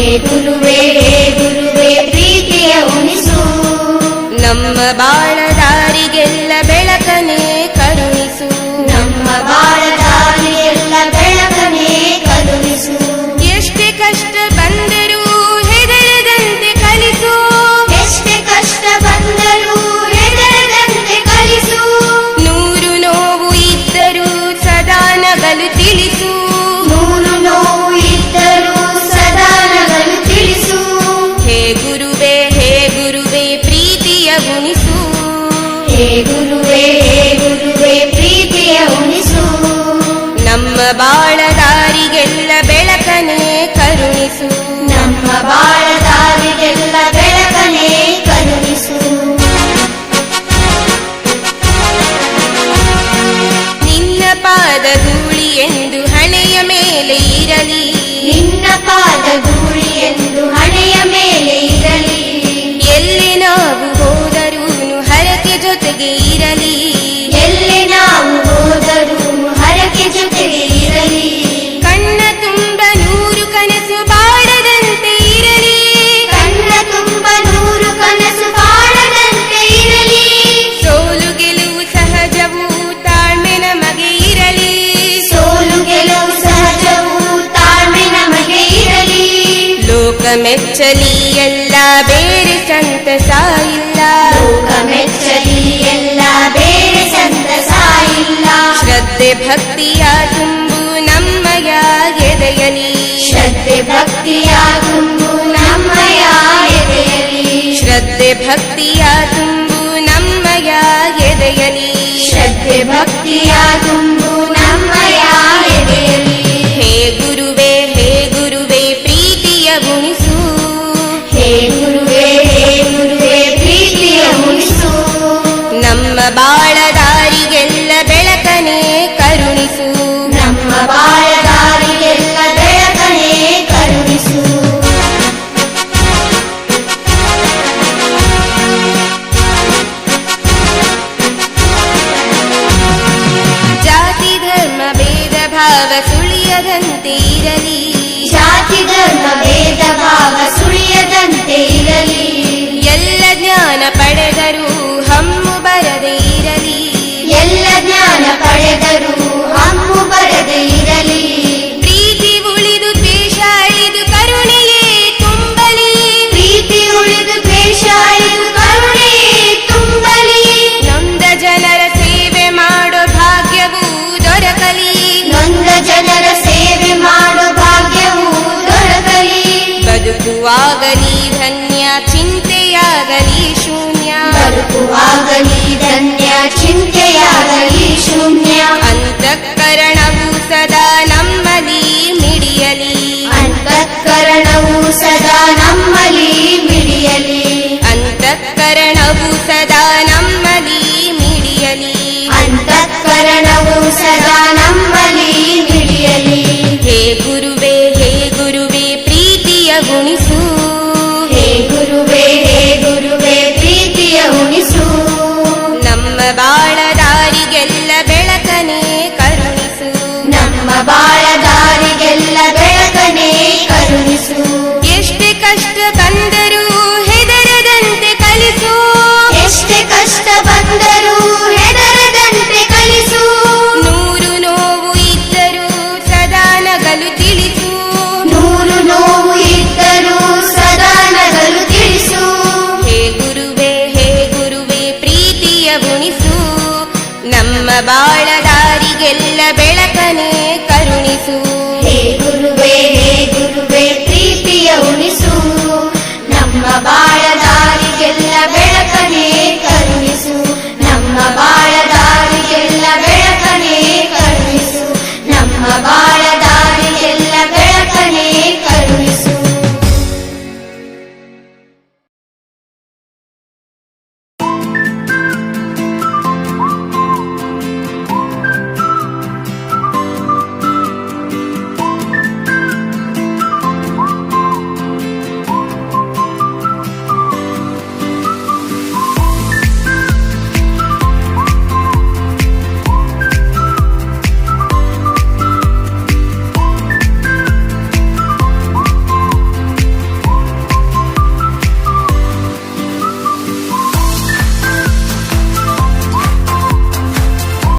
ಗುರುವೇ ಹೇ ಗುರುವೇ ಪ್ರೀತಿಯ ಉಣಿಸು. ನಮ್ಮ ಬಾಳ ದಾರಿಗೆಲ್ಲ ಬೆಳಕನೆ ಕರುಣಿಸು ನಮ್ಮ ಬಾಳದಾರಿಗೆಲ್ಲ ಬೆಳಕನೇ ಕರುಣಿಸು ನಿನ್ನ ಪಾದ ಧೂಳಿ ಎಂದು ಹಣೆಯ ಮೇಲೆ ಇರಲಿ. ನಿನ್ನ ಪಾದ ಧೂಳಿ ಮೆಚ್ಚಲಿ ಎಲ್ಲ ಬೇರೆ ಸಂತಸ ಇಲ್ಲ ಲೋಕ ಮೆಚ್ಚಲಿ ಎಲ್ಲ ಬೇರೆ ಸಂತಸ ಇಲ್ಲ ಶ್ರದ್ಧೆ ಭಕ್ತಿಯ ತುಂಬು ನಮ್ಮಯ ಗೆದೆಯಲಿ ಶ್ರದ್ಧೆ ಭಕ್ತಿಯ ತುಂಬು ನಮ್ಮ ಗೆದೆಯಲಿ ಶ್ರದ್ಧೆ ಭಕ್ತಿಯ ತುಂಬು ನಮ್ಮಯ ಗೆದೆಯಲಿ ಶ್ರದ್ಧೆ ಭಕ್ತಿಯ de toi ಉಳಿಸು ಹೇ ಗುರುವೇ ಹೇ ಗುರುವೇ ಪ್ರೀತಿಯ ಉಣಿಸು. ನಮ್ಮ ಬಾಳ